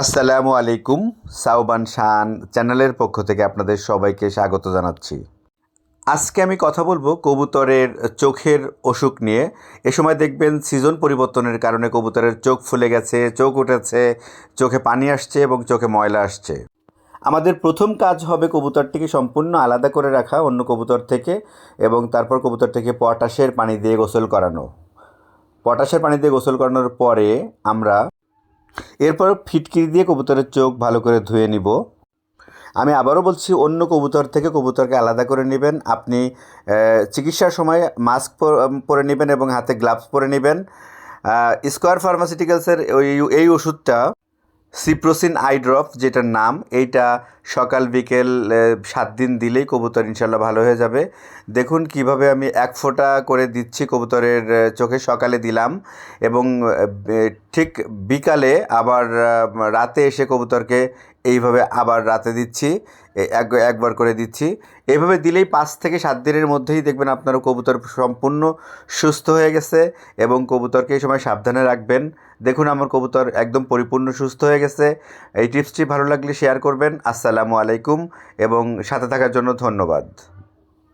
আসসালামু আলাইকুম সাউবান শান চ্যানেলের পক্ষ থেকে আপনাদের সবাইকে স্বাগত জানাচ্ছি। আজকে আমি কথা বলব কবুতরের চোখের অসুখ নিয়ে। এ সময় দেখবেন সিজন পরিবর্তনের কারণে কবুতরের চোখ ফুলে গেছে, চোখ উঠেছে, চোখে পানি আসছে এবং চোখে ময়লা আসছে। আমাদের প্রথম কাজ হবে কবুতরটিকে সম্পূর্ণ আলাদা করে রাখা, অন্য কবুতর থেকে, এবং তারপর কবুতরটিকে পটাশের পানি দিয়ে গোসল করানো। পটাশের পানি দিয়ে গোসল করানোর পরে আমরা এরপর ফিটকিরি দিয়ে কবুতরের চোখ ভালো করে ধুয়ে নিব। আমি আবারও বলছি, অন্য কবুতর থেকে কবুতরকে আলাদা করে নেবেন। আপনি চিকিৎসার সময় মাস্ক পরে নেবেন এবং হাতে গ্লাভস পরে নেবেন। স্কোয়ার ফার্মাসিউটিক্যালসের ওই, এই ওষুধটা সিপ্রোসিন আই ড্রপ যেটার নাম, এইটা সকাল, বিকেল সাত দিন দিলেই কবুতর ইনশাল্লাহ ভালো হয়ে যাবে। দেখুন কীভাবে আমি এক ফোঁটা করে দিচ্ছি কবুতরের চোখে সকালে দিলাম এবং ঠিক বিকালে আবার রাতে এসে কবুতরকে এইভাবে আবার রাতে দিচ্ছি এক, একবার করে দিচ্ছি। এইভাবে দিলেই পাঁচ থেকে সাত দিনের মধ্যেই দেখবেন আপনার কবুতর সম্পূর্ণ সুস্থ হয়ে গেছে এবং কবুতরকে এই সময় সাবধানে রাখবেন। দেখুন আমার কবুতর একদম পরিপূর্ণ সুস্থ হয়ে গেছে। এই টিপসটি ভালো লাগলে শেয়ার করবেন। আসসালামু আলাইকুম এবং সাথে থাকার জন্য ধন্যবাদ।